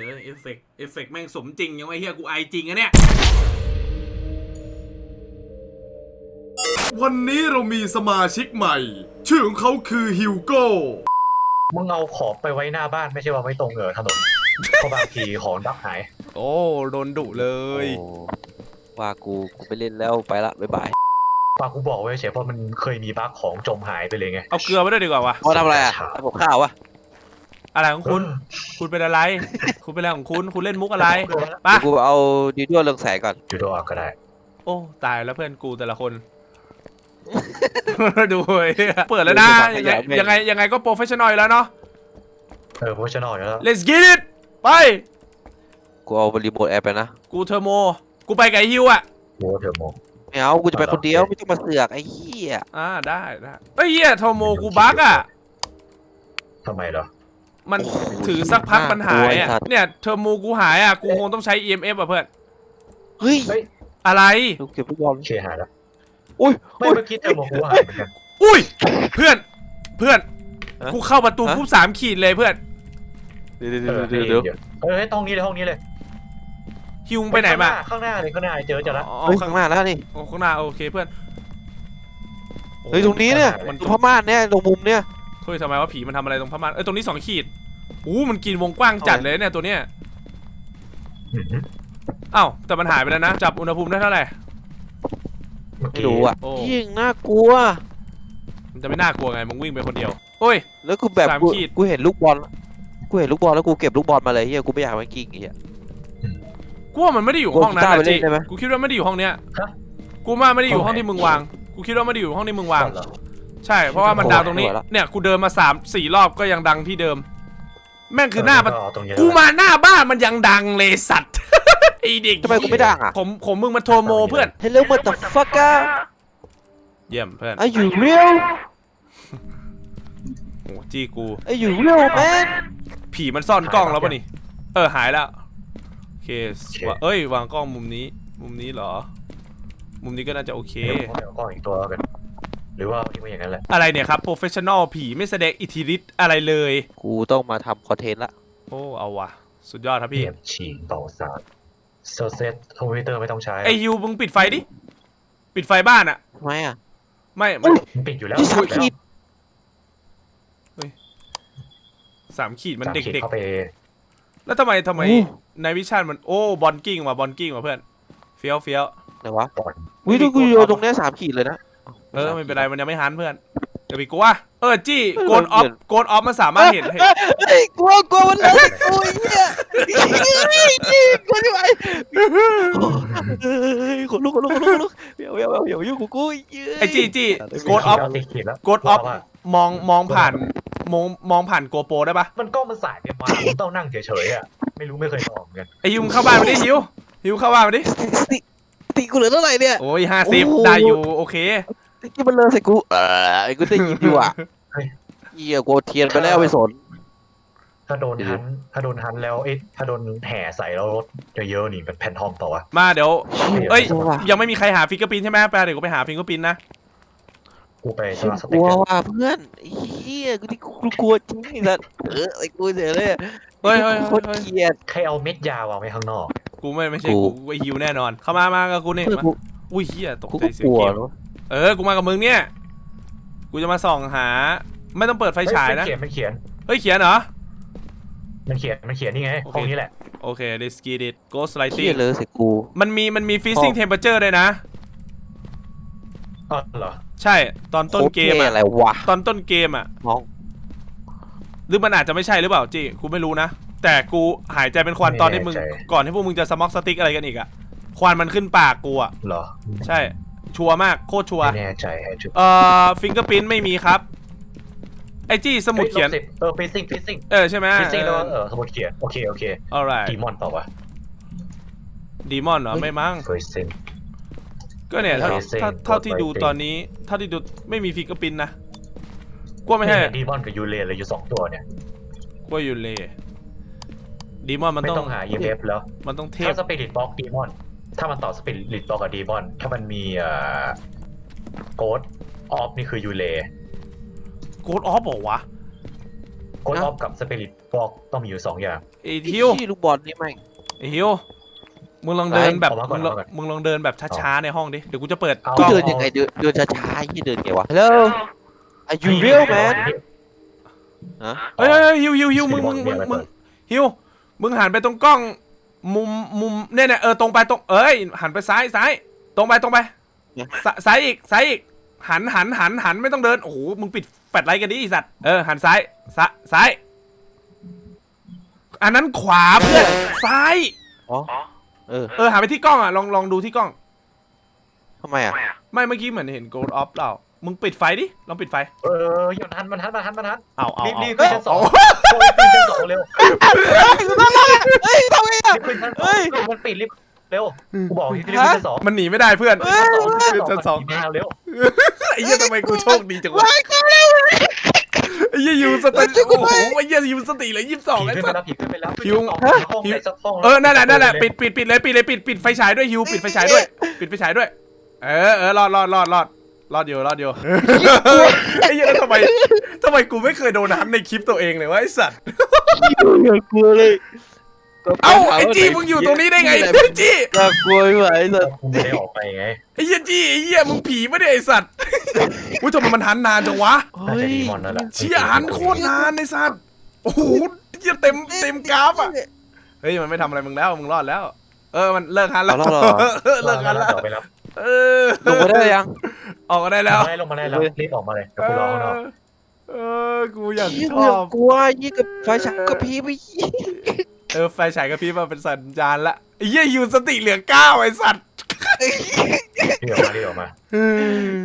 ยเอ้ยเอฟเฟกต์เอฟเฟกต์แม่งสมจริงยังไงเฮียกูไอจริงอะเนี่ย วันนี้เรามีสมาชิกใหม่ ชื่อของเขาคือฮิวโก้ มึงเอาของไปไว้หน้าบ้านไม่ใช่ว่าไว้ตรงเออถนน เพราะบางทีของดับหาย โอ้โดนดุเลย โอ้ว่ากูกูไปเล่นแล้วไปละบ๊ายบายปากกูบอกไว้เฉยเพราะมันเคยมีบั๊กของจมหายไปเลยไง เอาเกลือไปด้วยดีกว่าวะ เขาทำอะไรอะทำกับข้าววะ อะไรของคุณ คุณเป็นอะไร คุณเป็นอะไรของคุณ คุณเล่นมุกอะไรเออปะเดี๋ยวกูเอาดีด้วเรืองแสงก่อนจูโดอก็ได้โอ้ ตายแล้วเพื่อนกูแต่ละคน ดูเว้ยเปิดแล้วนะ ยังไงยังไงยังไงก็โปรเฟชชั่นอลแล้วเนาะ เออโปรเฟชชั่นอลอยู่แล้ว let's get it ไป กูเอารีโมทแอร์ไปนะ กูเทอร์โม กูไปกับไอ้ฮิวอะโวเทอร์โมไม่เอากูจะไปคนเดียวไม่ต้องมาเสือกไอ้เหี้ยอ่าได้ได้เอ้ยเฮียเทอร์โมกูบั๊กอะทำไมเหรอ มันถือสักพักมันหายอะเนี่ยเทอร์โมกูหายอะกูคงต้องใช้ EMF อะเพื่อน เฮ้ยเฮ้ยอะไรลูกเก็บลูกบอลโอเคหายแล้วอุ้ยไม่อุ้ยเมื่อกี้เทอร์โมกูหายเหมือนกันอุ้ย เพื่อน เพื่อนฮะกูเข้าประตูฮะปุ๊บสามขีดเลยเพื่อน เดี๋ยวเดี๋ยวเออเดี๋ยวเดี๋ยวเดี๋ยวเออห้องนี้เลยห้องนี้เลยฮิวมึงไปไหนมาข้างหน้าเลยข้างหน้าเจอเจอแล้วอ๋อเฮ้ยข้าข้างงหน้าแล้วนี่อ๋อข้างหน้าโอเคเพื่อนเฮ้ยตรงนี้เนี่ยมันตรงพม่านเนี่ยตรงมุมเนี่ย เฮ้ยทำไมว่าผีมันทำอะไรตรงพม่านเอ้ยตรงนี้สองขีดอู้มันกินวงกว้างจัดเลยเนี่ยตัวเนี้ยอื้อหืออ้าวแต่มันหายไปแล้วนะ จับอุณหภูมิได้เท่าไหร่เมื่อไม่กี้รู้อะโอ้ยิ่งน่ากลัว มันจะไม่น่ากลัวไงมึงวิ่งไปคนเดียวโอ้ย แล้วกูแบบสามกูขีด กูเห็นลูกบอล กูเห็นลูกบอลแล้วกูเก็บลูกบอลมาเลยเฮียกูไม่อยากให้มันกิ้งไอ้เฮีย กูว่ามันไม่ได้อยู่ห้องนั้นกดกีตาร์นะไปเล่จินได้ไหม กูคิดว่าไม่ได้อยู่ห้องเนี้ยฮะ กูว่าไม่ได้อยู่ห้องที่มึงวาง กูคิดว่าไม่ได้อยู่ห้องที่มึงวาง เหรอ ใช่ เพราะว่ามันดังตรงนี้ เนี่ยกูเดินมาสามสี่รอบก็ยังดังที่เดิม แม่งคือหน้าประเเตรงนี้กูมาหน้าบ้านมันยังดังเลยสัตว์ไอเด็กทำไมกูไม่ดังอะ ผมผมมึงมันโทรโมเพื่อน Hello motherfucker เยี่ยมเพื่อน Are you real โอ้จี้กู Are you real man ผีมันซ่อนกล้องแล้วป่ะนี่ เออหายแล้วโอเคว่าเอ้ยวางกล้องมุมนี้ มุมนี้เหรอ มุมนี้ก็น่าจะโอเคเดี๋ยวเดี๋ยวก็อีกตัวแล้วกัน หรือว่าทิ้งไว้อย่างนั้นแหละอะไรเนี่ยครับโปรเฟชชั่นอลผีไม่แสดงอิทธิฤทธิ์อะไรเลย กูต้องมาทำคอนเทนต์ละ โอ้เอาว่ะ สุดยอดครับพี่พี่เอ็มฉีกเป่าสารโซเซตคอมพิวเตอร์ไม่ต้องใช้ไอฮิวมึงปิดไฟดิ ปิดไฟบ้านอะทำไมอะ ไม่มันมันปิดอยู่แล้วนี่สามปิดแล้วขีดสามขีดมันสามเด็กขีดเด็กเข้าไปแล้วทำไมทำไมในวิชั่นมันโอ้บอลกิ้งว่ะบอลกิ้งว่ะเพื่อนเฟี้ยวเฟี้ยว ไหนวะก่อนอุ้ยดูกูโยนตรงเนี้ยสามขีดเลยนะ เออไม่เป็นไรมันยังไม่หันเพื่อนเดี๋ยวไปกลัวเออจี้โกนออฟเพื่อนโกนออฟมันสามารถเห็นเห็นเฮ้ยกลัวกลัวมันเลยกลัวไอ้เหี้ยกลัวที่ไหนเฮ้ยขนลุกขนลุกขนลุกขนลุกเดี๋ยวเดี๋ยวเดี๋ยวยุ่งกูกูไอ้เหี้ยไอจี้จี้โกดออฟติดขีดแล้วโกดออฟมองมองผ่านมองมองผ่านโกโปรได้ปะมันกล้องมันสายไปมามันต้องนั่งเฉยๆอะไม่รู้ไม่เคยมองเหมือนกันไอฮิวมึงเข้าบ้านมาดิฮิวฮิวเข้าบ้านมาดิสติสติกูเหลือเท่าไหร่เนี่ยโอ้ยห้าสิบโอ้โหได้อยู่โอเค สติมันเลยใส่กู เออไอ้กูได้ยินดีว่ะเหี้ยกูเทียนไปแล้วไปสน ถ้าโดนหันถ้าโดนหันแล้วเอ๊ะถ้าโดนแห่ใส่แล้วรถเยอะๆนี่เป็นแผ่นทอมเปล่าวะ มาเดี๋ยว เอ้ยกลัวว่ะยังไม่มีใครหาฟิกเกอร์พินใช่ไหมแปลเดี๋ยวกูไปหาฟิกเกอร์พินนะ กูไปสฉันมาร์ทสกเต็ลักวกันว่ะเพื่อนไอ้เฮียกูที่กูกลัวจริงไอ้สัสเออไอ้กูเสียเลยเฮ้ยเฮ้ยโคเฮ้ยตรเฮ้ยเกลียดใครเอาเม็ดยาวางไว้ข้างนอก กูไม่ไม่ใช่กูกูไอฮิวแน่นอน เข้ามามากับกูนี่เพื่อนมากูอุ้ยเฮียตกกูใจก็เสียกงลัวเกมเนอะ เออ กูมากับมึงเนี่ย กูจะมาส่องหา ไม่ต้องเปิดไฟฉายนะ เฮ้มันเขียนมันเขียนเฮ้ย เขียนเหรอ มันเขียน มันเขียนนี่ไงโอเคห้องนี้แหละ โอเค let's get it ghost เฮี lighting ยเลยใส่กู มันมี มันมี freezing temperature เลยนะอ๋อเหรอ ใช่ ตอนต้นเกมโคตรท่อะอะไรวะ ตอนต้นเกมอะน้องหรือมันอาจจะไม่ใช่หรือเปล่าจีกูไม่รู้นะ แต่กูหายใจเป็นควันตอนที่มึง ก่อนที่พวกมึงจะสม็อกสติ๊กอะไรกันอีกอะควันมันขึ้นปากกูอะเหรอ ใช่ ชัวร์มากโคตรชัวร์ไม่แน่ใจไอ้จุดเอ่อฟิงเกอร์พินไม่มีครับ ไอจี้สมุดเขียน ฮ้ลบสิบเออฟิซซิ่งฟิซซิ่งเออใช่ไหมฟิซซิ่งแล้วเออสมุดเขียนโอเคโอเค alright ดีมอนเปล่าวะดีมอนเหรอไม่มั้งฟิซซิ่ง ก็เนี่ยเท่า Amazing เท่าเท่าที่ดู Amazing ตอนนี้เท่าที่ดูไม่มีฟิงเกอร์พินนะกลัวไม่ใช่ดีมอนกับยูเรนเลยอยู่สองตัวเนี่ยกลัวอยู่เลยดีมอนมันไม่ต้องต้องหา EMF แล้วมันต้องเทถ้าพสปิริตบ็อกดีมอน ถ้ามันต่อสปิริตบ็อกกับดีมอน ถ้ามันมีเอ่อโกดออฟนี่คือยูเรโกดออฟบอกวะกดออฟกับสปิริตบอกต้องมีอยู่สองอย่างไอ้ฮิวที่ลูกบอลนี่แม่งไอ้ฮิวมึงลองเดินแบบเอามาก่มึอนงลองเอามาก่อนมึงลองเดินแบบช้าๆในห้องดิเดี๋ยวกูจะเปิดเอากล้องเดินยังไงเดินเดินช้าๆยี่เดินไงวะ Hello Are you real man ฮะเฮ้ยเฮ้ยเฮ้ยฮิวฮิวฮิวมึงมึงมึงมีอะไรมึเปิงดฮิวมึงหันไปตรงกล้อง มุมมุมเนี่ยเนี่ยเออตรงไปตรงเอ้ยหันไปซ้ายซ้าย ตรงไปตรงไปซซ้ายอีกซ้ายอีกหันหันหันหันไม่ต้องเดินโอ้โหมึงปิดแฟลชไลท์กันดิไอ้สัตว์เออหันซ้ายซ้ายซ้าย อันนั้นขวาเพื่อนซ้าย อ๋อ เออเออหันไปที่กล้องอะลองลองดูที่กล้องทำไมอะ ไม่เมื่อกี้เหมือนเห็น gold off เปล่า มึงปิดไฟดิ ลองปิดไฟ เออหยุดทันมันทันมันทันมันทันเอาเอารีบเอารีบขึ้นชั้นสองเอาโอ้ยขึ้นชั้นสองเร็วเฮ้ยทำไมอะ รีบขึ้นชั้นสอเฮ้งยมันปิดรีบเร็วกูบอกให้รีบขึ้นชั้นสองมันหนีไม่ได้เพื่อนเฮ้ยขึ้นชั้นสองมาเร็วไอ้เหี้ยทำไมกูโชคดีจังวะว้ายก็แล้วไอ้เหี้ยยูสติช่วยกูโอ้หน่โหอยไอ้เหี้ยยูสติเหลยยี่สิบสองผีไอ้ขึ้นสัไปสแล้วผีขึ้นไปแล้วหิวห้องไหนสักห้องเออนั่นแหละนั่นแหละปิดปิดปิดเลยปิดเลยปิดปิดไฟฉายด้วยยูปิดไฟฉายด้วย ปิดไฟฉายด้วย เออเออรอดรอดรอดรอด รอดอยู่รอดอยู่ไอ้เหี้ยแล้วทำไมทำไมกูไม่เคยโดนหันในคลิปตัวเองเลยวะไอ้สัตว์อย่ากลัวเลยเอ้าไอ้จีมึงอยู่ตรงนี้ได้ไงไอ้จีน่ากลัวไม่ไหวสัสกูไม่ได้ออกไปไงไอ้เหี้ยจีไอ้เหี้ยมึงผีไม่ได้ไอ้สัตว์อุ้ยทำไมมันหันนานจังวะน่าจะดีมอนนั่นแหละเชี่ยหันโคตรนานไอ้สัตว์โอ้โหเหี้ยเต็มเต็มกราฟอะเฮ้ยมันไม่ทำอะไรมึงแล้วมึงรอดแล้ว เออมันเลิกหันแล้วเอาแล้วเหรอเออเลิกหันแล้วเดี๋ยวไปรับเออลงมาได้ยัง ออกก็ได้แล้วได้ลงมาได้แล้วรีบออกมาเลยเดี๋ยวกูรอข้างนอกเออกูอยากยี่ชกูออยาบกกลัวยี่กับไฟฉายกับพี่ไปเออไฟฉายกับพี่มาเป็นสัญญาณละไอ้เหี้ยยูสติเหลือเก้าไอ้สัตว์รีบออกมารีบออกมา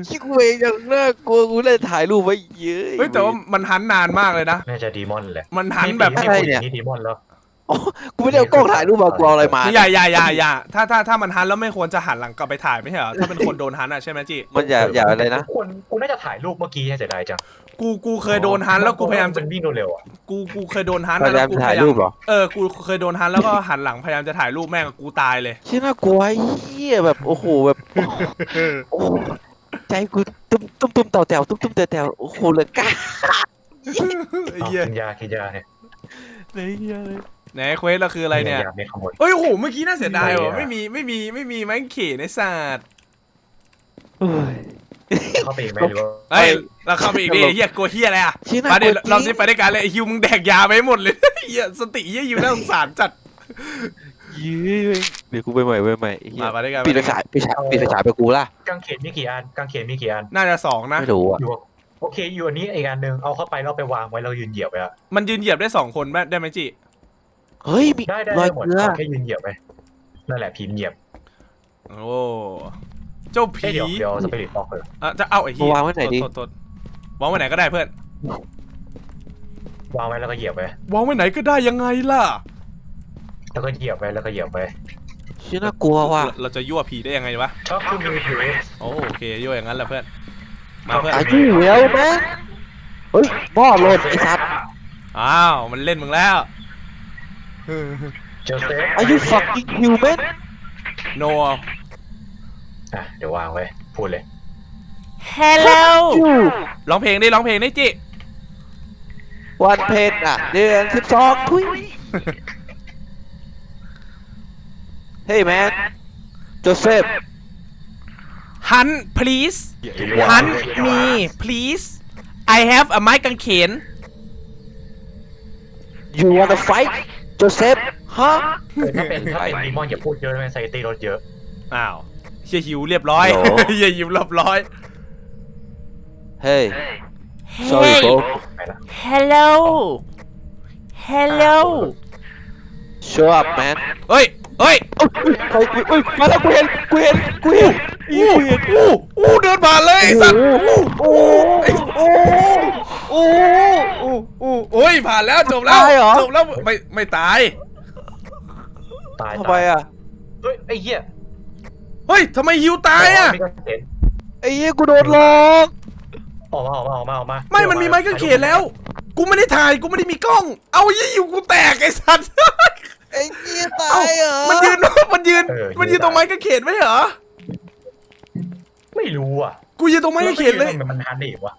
ยี่กูเองยังน่ากลัวกูเลยถ่ายรูปไว้เยอะเฮ้ยแต่ว่ามันหันนานมากเลยนะน่าจะดีมอนแหละมันหันแบบนี่อะไรเนี่ยนี่ดีมอนแล้ว กูไม่ได้เอากล้องถ่ายรูปมากูเอาอะไรมา อย่าอย่าอย่าอย่าถ้าถ้าถ้ามันหันแล้วไม่ควรจะหันหลังกลับไปถ่ายไม่ใช่เหรอถ้าเป็นคนโดนหันอะใช่ไหมจีมันอย่าอย่าอะไรนะคนกูน่าจะถ่ายรูปเมื่อกี้ให้เสียดายจังกูกูเคยโดนหันแล้วกูพยายามจะเป็นวิ่งเร็วๆอะกูกูเคยโดนหันพยายามกูถ่ายรูปเหรอเออกูเคยโดนหันแล้วก็หันหลังพยายามจะถ่ายรูปแม่งกับกูตายเลยเชี่ยน่ากลัวไอ้เหี้ยแบบโอ้โหแบบโอ้โหใจกูตุ้มตุ้มตุ้มเต่าแถวตุ้มตุ้มเต่าแถวโอ้โหเหลือกล้าไอ้เหี้ยกินยากินยาเนี่ยเลยเหี้ยเลย ไหนเควสเราคืออะไรเนี่ยยาไม่ขโมย เอ้ยโอ้โหเมื่อกี้น่าเสียดายว่ะไม่ไม่มีมีอะไม่มีไม่มีไม่มีไม้เขนในศาสตร์เฮ้ย เข้าไปอีกไหมหรือว่าเฮ้ยเราเข้าไปอีกดิเฮียกลัวเฮียอะไรอะเชี่ยน่ามากลัดิวเราจริที่งไปด้วยกันเลยไอ้ฮิวมึงแดกยาไปให้หมดเลยเฮียสติเฮียอยู่น่าสงสารจัดยื้อเดี๋ยวกูไปใหม่ไปใหม่ไอ้เหี้ยมาไปด้วยกันปิดไฟฉายปิดฉายปิดไฟฉายไปกูล่ะกางเขนมีกี่อันกางเขนมีกี่อัน น่าจะสองนะ ไม่รู้อะอยู่โอเคอยู่อันนี้อีกอันหนึ่งเอาเข้าไปแล้วไปวางไว้เรายืนเหยียบไว้อะมันยืนเหยียบได้สองคนแม่ได้ไหมจี เฮ้ยมีได้ได้รอยหมดเกลือเอาแค่ยืนเหยียบไปนั่นแหละพิมพ์เหยียบโอ้เจ้าเอ้ผียเดี๋ยวเดี๋ยวสปิริตบอกเลยอะจะเอาไอ้เฮียวางไว้ไหนดีโทษโทษวางไว้ไหนก็ได้เพื่อนวางไว้แล้วก็เหยียบไปวางไว้ไหนก็ได้ยังไงล่ะแล้วก็เหยียบไปแล้วก็เหยียบไปเชี่ยน่ากลัวว่ะ เราเราจะยั่วผีได้ยังไงวะชอบคือมือถือโอโอเคยั่วอย่างนั้นแหละเพื่อนมาเพื่อนอายุเร็วแม่งเฮ้ยหม้อหล่นไอ้สัตว์อ้าวมันเล่นมึงแล้ว เจอเซฟอายุ fucking human โนอะเดี๋ยววางไว้พูดเลย Hello อยู่ร้องเพลงดิร้องเพลงดิจิวันเพ็ญอะ เดือนสิบสองทุยเฮ้ยแมนโจเซฟหัน please หัน me please I have a ไม้กางเขน you wanna fight โจเซฟฮะเออถ้าเป็นถ้าเป็นดีมอนอย่าพูดเยอะนะไซตีรถเยอะ อ้าวเชียหิวเรียบร้อยโห เชียหิวเรียบร้อย เฮ้ย sorry bro ไปละ Hello Hello show up man เฮ้ยเฮ้ยเอ้ยเฮ้ยเฮ้ยมาแล้วกูเห็นกูเห็นกูเห็นอู้อู้อู้เดินผ่านเลยไอ้สัตว์อู้อู้ไอ้โอ้โอ้อู้อู้โอ้ยผ่านแล้วจบแล้วตายเหรอ จบแล้วไม่ไม่ตาย ตายทำไมอะเฮ้ยไอ้เหี้ยเฮ้ยทำไมหิวตายอะมีกางเขนไอ้เหี้ยกูโดนหลอกออกมาออกมาออกมาออกมาไม่มันมีไม้กางเขนแล้ว กูไม่ได้ถ่ายกูไม่ได้มีกล้อง เอายี่อยู่กูแตกไอ้สัตว์ ไอ้เหี้ยตายเหรอมันยืนมันยืนมันยืนตรงไม้กางเขนไม่เหรอ ไม่รู้อะกูยืนตรงไม้กางเขนเลย มันมันหันได้อีกวะ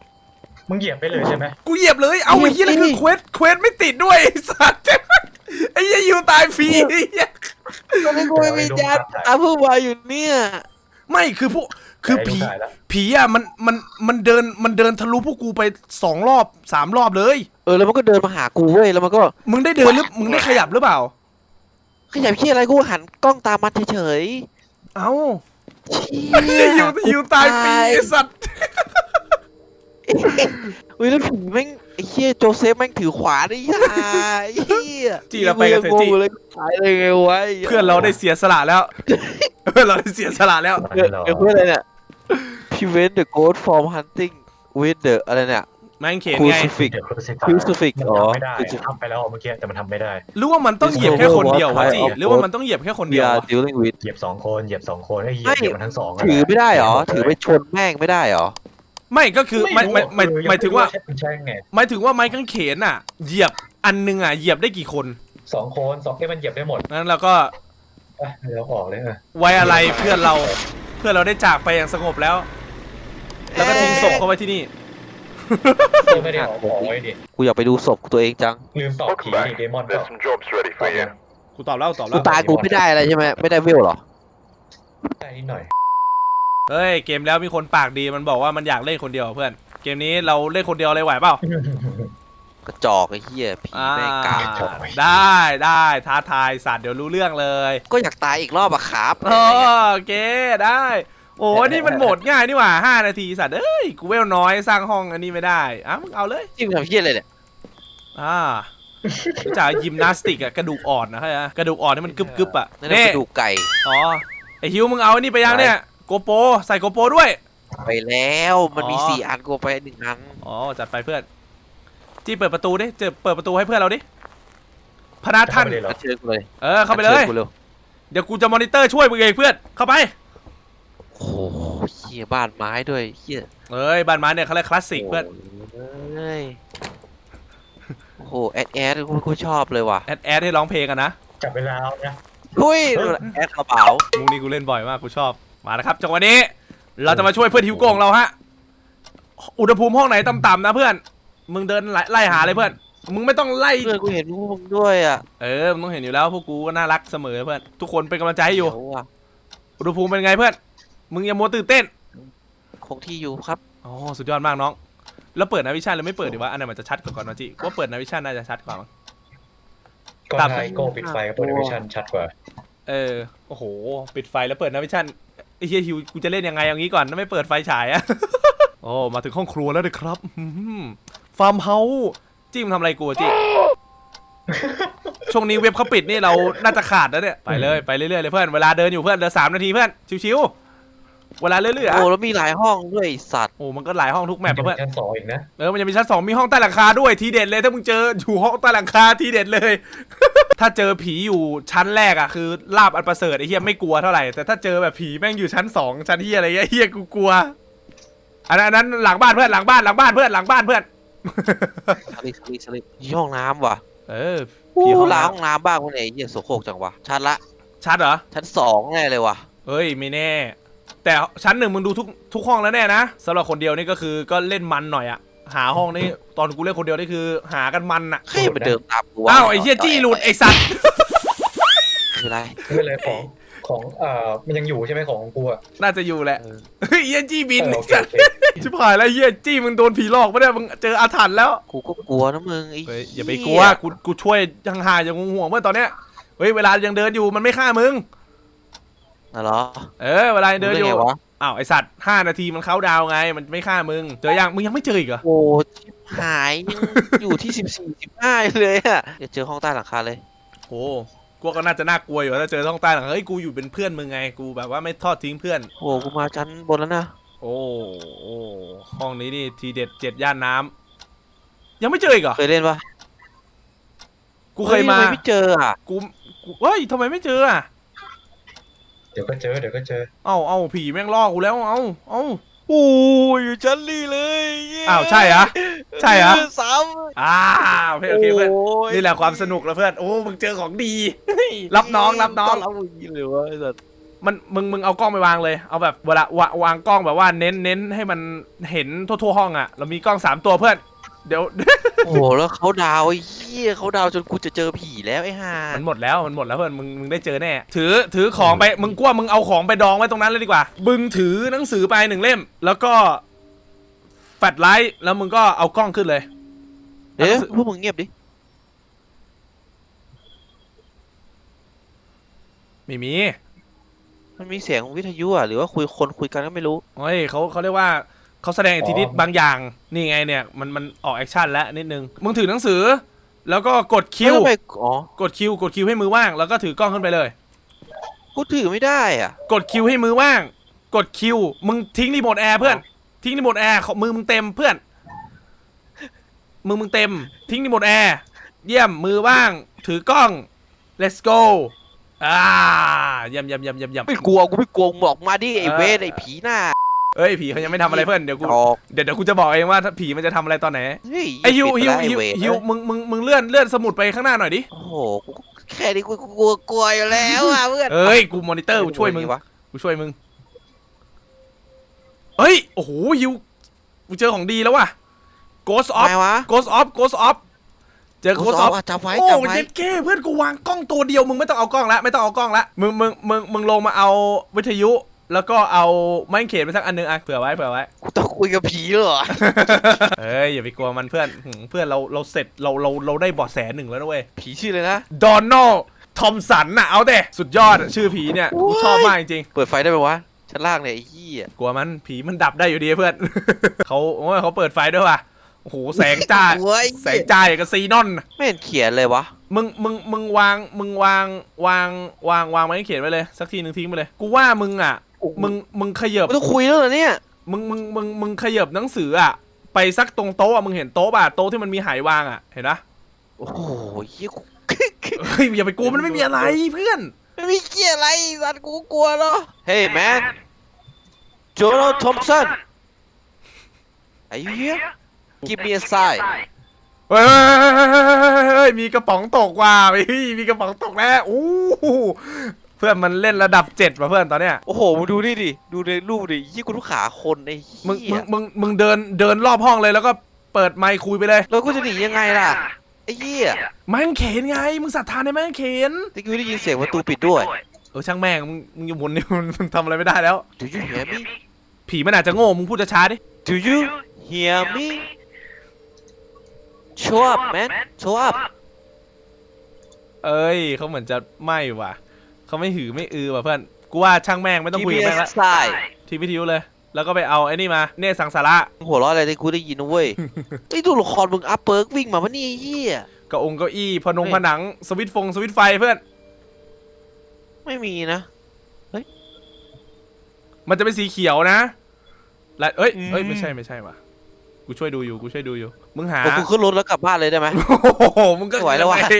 มึงเหยียบไปเลยใช่ไหมกูเหยียบเลย เอาไอ้เหี้ยนั่นคือเควสเควสไม่ติดด้วยไอ้สัตว์ไอ้เหี้ยยูตายฟรีไอ้เหี้ยตอนนี้กูไม่มีจานตาเพิ่งมาอยู่เนี่ยไม่คือพวกคือผีได้แล้วผีอะมันมันมันเดินมันเดินทะลุพวกกูไปสองรอบสามรอบเลย เออแล้วมันก็เดินมาหากูเว้ยแล้วมันก็ มึงได้เดินหรือมึงได้ขยับหรือเปล่า ขยับที่อะไรกูหันกล้องตามมันเฉยเอ้าๆเชี่ไอ้เหี้ยยูกูยูตายฟรีไอ้สัตว์ เฮ้ยแล้วผีแม่งไอ้เหี้ยโจเซฟแม่งถือขวานไอ้ห่าไอ้เหี้ยจีเราไปกันเถอะจีงงเลยตายเลยไงวะไเพื่อนเราได้เสียสละแล้ว เพื่อนเราได้เสียสละแล้ว เดี๋ยวเดี๋ยวเพื่อนอะไรเนี่ย prevent the ghost from hunting with the อะไรเนี่ย แม่งเขียนไง crucifix เดี๋ยวครูซิก crucifix มันอ๋อ ทำไม่ได้ crucifix ทำไปแล้วเมื่อกี้แต่มันทำไม่ได้หรือว่ามันต้องเหยียบแค่คนเดียววะจีหรือว่ามันต้องเหยียบแค่คน we เดียว are วะ dealing with เหยียบสองคนเหยียบสองคนไอ้ยเหยียบไม่ เหยียบมันทั้งสองะถือไม่ได้เหรอเหยีถืยอบไปชนแม่งไม่ได้เหรอ ไม่ก็คือหมายหมายหมายหมายถึงว่าใช่เป็นใช่ไงหมายถึงว่าไม้กางเขนอะ เหยียบอันหนึงอะเหยียบได้กี่คนสองคนสองเอ้ยมันเหยียบได้หมดงั้นเราก็อะเดี๋ยวออกเลยอะไว้อะไรเพื่อนเราเพื่อนเราได้จากไปอย่างสงบแล้ว แล้วก็ทิ้งศพเขาไว้ที่นี่เออไม่ได้ออกออกไว้ดิกูอยากไปดูศพตัวเองจังลืมตอบผีดิเดมอนก็ There's some jobs ready for you. กูตอบแล้วตอบกูแล้วตายกูไม่ได้อะไรใช่ไหมไม่ได้เวลเหรอได้นิดหน่อย เฮ้ยเกมแล้วมีคนปากดีมันบอกว่ามันอยากเล่นคนเดียวเพื่อน เกมนี้เราเล่นคนเดียวเลยไหวเปล่า กระจอกไอ้เหี้ยผีอ่าแม่งกาได้ได้ท้าทายสัตว์เดี๋ยวรู้เรื่องเลยก็อยากตายอีกรอบอะครับโอเคได้ โอ้นี่มันโหมดง่ายนี่หว่าห้านาทีสัตว์เอ้ยกูเวลน้อยสร้างห้องอันนี้ไม่ได้อะมึงเอาเลยจิ้มทำเหี้ยอะไรเนี่ยอ่าจากยิมนาสติกอะกระดูกอ่อนนะใช่ไหมกระดูกอ่อนนี่มันกึบกึบๆอะนั่นนะนี่กระดูกไก่ อ๋อไอฮิวมึงเอาอันนี้ไปยังเนี่ย โกโปรใส่โกโปรด้วย ไปแล้วมันมีอ๋อ สี่อันกูไปหนึ่งอันอ๋อจัดไปเพื่อนจี้เปิดประตูดิเจอเปิดประตูให้เพื่อนเราดิพนักท่านเข้าไปเลยเหรอเชิญกูเลยเออเข้าไปเลยชิญกูเร็วเดี๋ยวกูจะมอนิเตอร์ช่วยมึงเองเพื่อนเข้าไปโอ้โหเหี้ยบ้านไม้ด้วยเหี้ยเอ้ยบ้านไม้เนี่ยเขาเรียกคลาสสิกเพื่อนเอ้ยโอ้โหแอดแอดกูกูชอบเลยว่ะแอดแอดให้ร้องเพลงกันนะจับเวลาเอานะหุ้ยแอดกระเป๋า มุกนี้กูเล่นบ่อยมากกูชอบ มาแล้วครับจังหวะนี้ เราจะมาช่วยเพื่อนฮิวโกงเราฮะ อุณหภูมิห้องไหนต่ำๆนะเพื่อน มึงเดินไล่ไล่หาเลยเพื่อน มึงไม่ต้องไล่ เพื่อนกูเห็นพวกมึงด้วยอะเออ มึงต้องเห็นอยู่แล้วพวกกูก็น่ารักเสมอเพื่อน ทุกคนเป็นกำลังใจให้อยู่ เดี๋วว่ะอุณหภูมิเป็นไงเพื่อน มึงอย่ามัวตื่นเต้น คงที่อยู่ครับ อ๋อ สุดยอดมากน้อง แล้วเปิดนาวิชั่นหรือไม่เปิดดีวะ อันไหนมันจะชัดกว่าก่อนนะจิว่าเปิดนาวิชั่นน่าจะชัดกว่ามั้ง ก็ตับไทยโก้ปิดไฟกับเปิดวิชั่นชัดกว่า เออ โอ้โห ปิดไฟแล้วเปิดนาวิชั่นไอ้ เฮียฮิวกูจะเล่นยังไงอย่างนี้ก่อนถ้าไม่เปิดไฟฉายอะ โอ้มาถึงห้องครัวแล้วเลยครับอื้อหือฟาร์มเฮาส์จิ้มงทำอะไรกูอะจิ ช่วงนี้เว็บเขาปิดนี่เราน่าจะขาดแล้วเนี่ย ไปเลยไปเรื่อยๆเลยเพื่อน เวลาเดินอยู่เพื่อนเดินสามนาทีเพื่อน ชิวๆ เวลาเรื่อยๆอะโอ้แล้วมีหลายห้องด้วยไอ้สัตว์โอ้มันก็หลายห้องทุกแมปอะเพื่อน ชั้นสองอีกนะเออมันจะมีชั้นสองมีห้องใต้หลังคาด้วยทีเด็ดเลยถ้ามึงเจออยู่ห้องใต้หลังคาทีเด็ดเลย ถ้าเจอผีอยู่ชั้นแรกอะคือลาบอันประเสริฐไอ้เหี้ยไม่กลัวเท่าไหร่แต่ถ้าเจอแบบผีแม่งอยู่ชั้นสองชั้นเหี้ยอะไรเงี้ยเหี้ยกูกลัวอันนั้นอันนั้นหลังบ้านเพื่อนหลังบ้านหลังบ้านเพื่อนหลังบ้านเพื่อน สลิดสลิดสลิดที่ห้องน้ำว่ะเออ ผีผีห้ห้อองงน้น้ำห้องน้ำบ้างคนไหนเหี้ยโสโครกจังวะชั้นละำชัดเหรอชั้นสองแน่เลยว่ะเฮ้ยไม่แน่ แต่ชั้นหนึ่งมึงดูทุกทุกห้องแล้วแน่นะสำหรับคนเดียวนี่ก็คือก็เล่นมันหน่อยอะหาห้องนี่ตอนกูเล่นคนเดียวนี่คือหากันมันอะใครมาเดินตามกูวะอ้าวไอ้เหี้ยจี้หลุดไอ้สัตว์คืออะไรไม่เป็นไรของของเอ่อมันยังอยู่ใช่ไหมของกูอะน่าจะอยู่แหละเออเฮ้ยเหี้ยจี้บินเออไอ้โอเคสัตโอว์เคชิบหายแล้วเฮียจี้มึงโดนผีหลอกปะเนี่ยมึงเจออาถรรพ์แล้ว กูก็กลัวนะมึงไอ้เฮ้ยอย่าเหี้ไปกลัวกูกูช่วยห่างๆอย่างห่วงๆเมื่อตอนเนี้ยเฮ้ยเวลายังเดินอยู่มันไม่ฆ่ามึง น่ะเหรอ เออเวลายังเดินอยู่รู้ไงวะ อ้าวไอสัตว์ห้านาทีมันเข้าดาวน์ไง มันไม่ฆ่ามึง เจอยังมึงยังไม่เจออีกเหรอ โอ้ชิบหายยังอยู่ที่สิบสี่สิบห้าเลยอะอย่าเจอห้องใต้หลังคาเลย โอ้กูก็น่าจะน่ากลัวอยู่ถ้าเจอท้องใต้หลังเฮ้ยกูอยู่เป็นเพื่อนมึงไงกูแบบว่าไม่ทอดทิ้งเพื่อน โอ้กูมาชั้นบนแล้วนะโอ้โอ้ห้องนี้นี่ทีเด็ดเจ็ดย่านน้ำยังไม่เจออีกเหรอเคยเล่นปะกูเคยมาฮ้ทำไม่เจออะกูกูเฮ้ยทำไมไม่เจออะ เดี๋ยวก็เจอเดี๋ยวก็เจอเอ้าเอ้าผีแม่งล่อกูแล้วเอ้าเอ้า โอ้ยอยู่ชั้นนี่เลยอ้าวใช่เหรอใช่เหรอ สามอ้าวโอเคโอเคเพื่อนโอ้ยนี่แหละความสนุกแล้วเพื่อนโอ้มึงเจอของดี รับน้องรับน้องต้รับมึงยินเลยวะไอ้สัสมันมึงมึงเอากล้องไปวางเลยเอาแบบเวลาวาวางกล้องแบบว่าเน้นเน้นให้มันเห็นทั่วๆห้องอะเรามีกล้องสามตัวเพื่อน เดี๋ยว โอ้โหแล้วเขาดาวไอ้เหี้ยเขาดาวจนกูจะเจอผีแล้วไอ้ห่ามันหมดแล้วมันหมดแล้วเพื่อนมึงมึงได้เจอแน่ ถือถือของไปมึงกลัวมึงเอาของไปดองไว้ตรงนั้นเลยดีกว่ามึงถือหนังสือไปหนึ่งเล่ม แล้วก็แฟลชไลท์แล้วมึงก็เอากล้องขึ้นเลย เดี๋ยวพวกมึงเงียบดิไม่มี มันมีเสียงวิทยุอะหรือว่าคุยคนคุยกันก็ไม่รู้ เฮ้ยเขาเขาเรียกว่า เขาแสดงอิทธิฤทธิ์บางอย่าง นี่ไงเนี่ย มันมันออกแอคชั่นแล้วนิดนึง มึงถือหนังสือ แล้วก็กดคิว แล้วทำไมอ๋อกดคิว กดคิวให้มือว่าง แล้วก็ถือกล้องขึ้นไปเลย กูถือไม่ได้อะ กดคิวให้มือว่าง กดคิว มึงทิ้งรีโมทแอร์เพื่อน ทิ้งรีโมทแอร์ของมือมึงเต็มเพื่อน มือมึงเต็ม ทิ้งรีโมทแอร์ เยี่ยม มือว่าง ถือกล้อง let's go อ่าเยี่ยมเยี่ยมเยี่ยมเยี่ยมเยี่ยม ไม่กลัวกูไม่กลัวมึงบอกมาดิไอ้เออเวทไอ้ผีหน้า เอ้ยผีเขายังไม่ทำอะไรเพื่อนเดี๋ยวกูออกเดี๋ยวเดี๋ยวกูจะบอกเองว่าถ้าผีมันจะทำอะไรตอนไหนเฮ้ยไอฮิวปิดฮิวไปแล้ฮิวไอ้เทฮิวมึงมึงมึงเลื่อนเลื่อนสมุดไปข้างหน้าหน่อยดิโอ้โหกูแค่นี้กูกูกลัวกลัวอยู่แล้วอะเพื่อนเอ้ยกูมอนิเตอร์กูช่วยมึงวะกูช่วยมึงเฮ้ยโอ้โหฮิวกูเจอของดีแล้วว่ะ Ghost ทำ of ไมวะ Ghost of Ghost of เจอกู Ghost สอบ of อะจับไว้โอ้จับยไว้เจ็ดเก้เพื่อนกูวางกล้องตัวเดียวมึงไม่ต้องเอากล้องละไม่ต้องเอากล้องละมึงมึงมึงมึงลงมาเอาวิทยุ แล้วก็เอาไม้เขนไปสักอันหนึงอะเผื่อไว้เผื่อไว้ กูต้องคุยกับผีเหรอเฮ้ยอย่าไปกลัวมันเพื่อนหึเพื่อนเราเราเสร็จเราเราเราได้เบาะแสหนึ่งแล้วนะเว้ย ผีชื่อเลยนะ ดอนน l ลทอมสันน่ะเอาเด้สุดยอดอะชื่อผีเนี่ยกูชอบมากจริง เปิดไฟได้ไหมวะ ชั้นล่างเนี่ยไอ้เหี้ยๆกลัวมันผีมันดับได้อยู่ดีเพื่อน เขาโอ้ยเขาเปิดไฟด้วยว่ะโอ้โหแสงจ้าโอ้ย แสงจ้าอย่างกับซีนอน ไม่เห็นเขียนเลยวะ มึงมึงมึงวางมึงวางวางวางวางไว้ให้เขียนไว้เลย สักทีหนึ่งทิ้งไปเลย กูว่ามึงอะ มึงมึงขยับไม่ต้องคุยแล้วเหรอเนี่ย มึงมึงมึงมึงขยับหนังสืออะ ไปสักตรงโต๊ะอะมึงเห็นโต๊ะป่ะโต๊ะที่มันมีหายวางอะเห็นนะโอ้โหเหี้ยกูเฮ้ยอย่าไปกลัวมันไม่มีอะไรเพื่อน ไม่มีเกียอะไรสัตว์กูกลัวเนาะ Hey man Jonah Thompson Are you here Give me a sign เฮ้ยเฮ้ยเฮ้ยเฮ้ยเฮ้ยมีกระป๋องตกว่ะเฮ้ยมีกระป๋องตกแล้วอู้หูเพื่อนมันเล่นระดับเจ็ดว่ะเพื่อนตอนเนี้ย โอ้โหมึงดูนี่ดิ ดูในรูปดิยี่กูทุกขาคนไอ้มึงเหี้มึยงมึงมึงเดินเดินรอบห้องเลยแล้วก็เปิดไมค์คุยไปเลย แล้วกูจะหนียังไงล่ะ ไอ้เหี้ยไม้กางเขนไง มึงศรัทธาในไม้กางเขนตะกี้ได้ยินเสียงประตูปิดด้วยเออช่างแม่งมึงมึงอยู่บนนี่มันมันทำอะไรไม่ได้แล้ว Do you hear me ผีมันอาจจะโง่มึงพูดช้าๆดิ Do you hear me Show up man Show up เอ้ยเขาเหมือนจะไม่ว่ะ เขาไม่หือไม่อือว่ะเพื่อน กูว่าช่างแม่งไม่ต้อง Give คุย me กับแม่ง a ละ sign ทีวิทยุเลย แล้วก็ไปเอาไอ้นี่มา เนตรสังสาระมึงหัวเราะอะไรที่กูได้ยินนะเว้ย ไอ้ตัวละครมึงอัพเปิร์กวิ่งมาปะเนี่ยไอ้เหี้ยเกระองเก้าอี้พนงเฮ้ยผนังสวิตช์ฟงสวิตช์ไฟเพื่อน ไม่มีนะ มันจะเป็นสีเขียวนะและเอ้ยเอ้ยอืมไม่ใช่ไม่ใช่ว่ะ กูช่วยดูอยู่ กูช่วยดูอยู่ มึงหา เอากูขึ้นรถแล้วกลับบ้านเลยได้ไหม โอ้โห มึงก็ไม่ไหวแล้ววะไอ้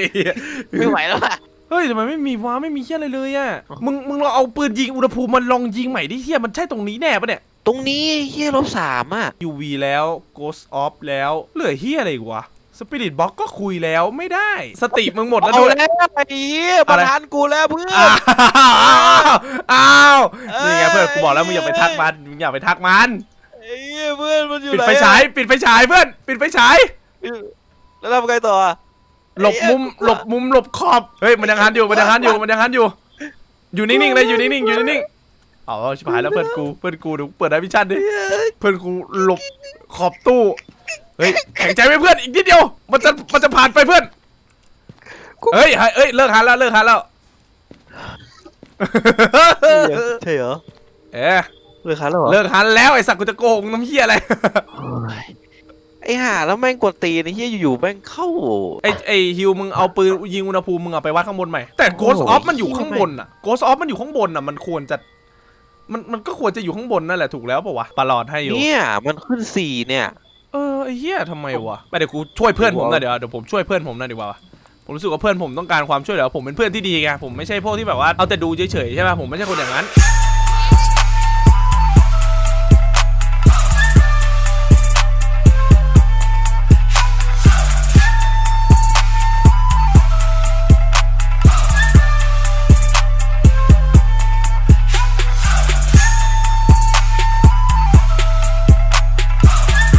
ไม่ไหวแล้วอะ เฮ้ยทำไมไม่มีว้าไม่มีเฮียอะไรเลยอะ มึงมึงลองเอาปืนยิงอุณหภูมิมันลองยิงใหม่ดิเฮียมันใช่ตรงนี้แน่ปะเนี่ย ตรงนี้เฮียลบสามอะ UV แล้ว Ghost Off แล้วเหลือเฮียอะไรอีกวะ Spirit Box ก็คุยแล้วไม่ได้ สติมึงหมดแล้วเอาด้วย แล้วไอ้เหี้ยประธานกูแล้วเพื่อน อ้าวอ้าวเอ้ยนี่ไงเพื่อนกูบอกแล้วมึงอย่าไปทักมันมึงอย่าไปทักมัน ไอ้เหี้ยเพื่อนมันอยู่ปิดไหนไฟฉายปิดไฟฉายเพื่อน ปิดไฟฉาย แล้วทำไงต่ออะ หลบมุมหลบมุมหลบขอบ เฮ้ยมันยังหันอยู่มันยังหันอยู่มันยังหันอยู่ อยู่นิ่งๆเลยอยู่นิ่งๆอยู่นิ่งๆอ๋อชิบหายแล้วเพื่อนกูเพื่อนกูเดี๋ยวกูเปิดไดวิชั่นดิเพื่อนกูหลบขอบตู้ เฮ้ยแข็งใจไว้เพื่อนอีกนิดเดียว มันจะมันจะผ่านไปเพื่อนเฮ้ยเฮ้ยเลิกหันแล้วเลิกหันแล้วใช่เหรอเอ๊ะเลิกคันแล้วเหรอเลิกหันแล้วไอ้สักกูจะโกงน้ำเหี้ยอะไรโอ้ย ไอ้ห่าแล้วแม่งกดตีนไอ้เหี้ยอยู่ๆแม่งเข้า ไอ้ไอ้ฮิวมึงเอาปืนยิงอุณหภูมิมึงเอาไปวัดข้างบนใหม่แต่ Ghost โอ้โห Off มันอยู่ข้างบนอะ Ghost Off มันอยู่ข้างบนอะมันควรจะมันมันก็ควรจะอยู่ข้างบนนั่นแหละถูกแล้วป่าวะปลอดให้อยู่เนี่ยมันขึ้นสี่เนี่ยเออไอ้เหี้ยทำไมวะไม่เดี๋ยวกูช่วยเพื่อนผมหน่อยเดี๋ยวเดี๋ยวผมช่วยเพื่อนผมหน่อยดีกว่าวะผมรู้สึกว่าเพื่อนผมต้องการความช่วยเหลือผมเป็นเพื่อนที่ดีไงผมไม่ใช่พวกที่แบบว่าเอาแต่ดูเฉยๆใช่ป่ะผมไม่ใช่คนอย่างนั้น